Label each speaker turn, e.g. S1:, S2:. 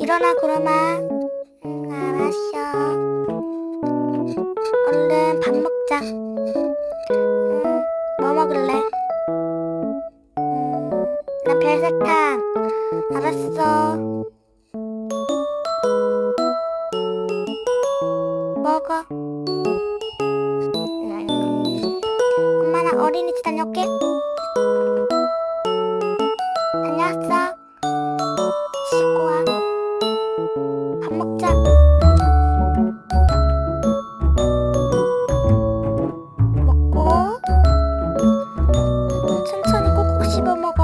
S1: 일어나 구름아. 응 알았어. 얼른 밥 먹자. 응, 뭐 먹을래? 음, 나 별사탕. 알았어. 먹어. 음, 엄마 나 어린이집 다녀올게 안녕하세요. 와밥 먹자. 먹고 천천히 꼭꼭 씹어 먹어.